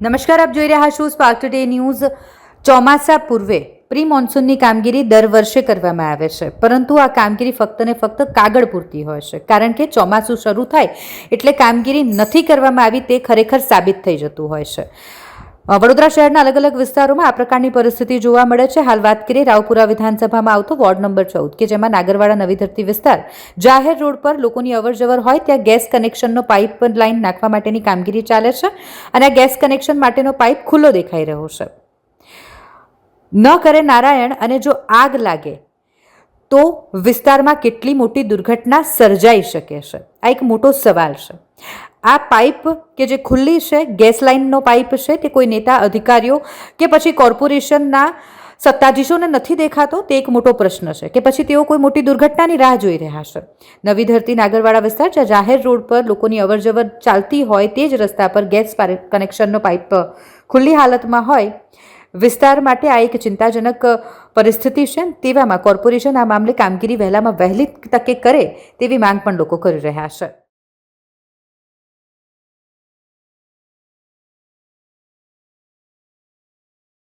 નમસ્કાર, આપ જોઈ રહ્યા છો સ્પાર્ક ટુડે ન્યૂઝ ચોમાસા પૂર્વે પ્રી મોન્સૂનની કામગીરી દર વર્ષે કરવામાં આવે છે, પરંતુ આ કામગીરી ફક્ત ને ફક્ત કાગળ પૂરતી હોય છે, કારણ કે ચોમાસું શરૂ થાય એટલે કામગીરી નથી કરવામાં આવી તે ખરેખર સાબિત થઈ જતું હોય છે. વડોદરા શહેરના અલગ અલગ વિસ્તારોમાં આ પ્રકારની પરિસ્થિતિ જોવા મળે છે. હાલ વાત કરીએ રાવપુરા વિધાનસભામાં આવતો વોર્ડ નંબર ચૌદ, કે જેમાં નાગરવાડા નવી ધરતી વિસ્તાર જાહેર રોડ પર લોકોની અવરજવર હોય ત્યાં ગેસ કનેક્શનનો પાઇપ લાઇન નાખવા માટેની કામગીરી ચાલે છે અને આ ગેસ કનેક્શન માટેનો પાઇપ ખુલ્લો દેખાઈ રહ્યો છે. ન કરે નારાયણ અને જો આગ લાગે તો વિસ્તારમાં કેટલી મોટી દુર્ઘટના સર્જાઈ શકે છે? આ એક મોટો સવાલ છે. આ પાઇપ કે જે ખુલ્લી છે, ગેસ લાઇનનો પાઇપ છે તે કોઈ નેતા, અધિકારીઓ કે પછી કોર્પોરેશનના સત્તાધીશોને નથી દેખાતો, તે એક મોટો પ્રશ્ન છે કે પછી તેઓ કોઈ મોટી દુર્ઘટનાની રાહ જોઈ રહ્યા છે. નવી ધરતી નાગરવાડા વિસ્તાર, જ્યાં જાહેર રોડ પર લોકોની અવરજવર ચાલતી હોય તે જ રસ્તા પર ગેસ કનેક્શનનો પાઇપ ખુલ્લી હાલતમાં હોય. વિસ્તાર માટે આ એક ચિંતાજનક પરિસ્થિતિ છે. તેવામાં કોર્પોરેશન આ મામલે કામગીરી વહેલામાં વહેલી તકે કરે તેવી માંગ પણ લોકો કરી રહ્યા છે.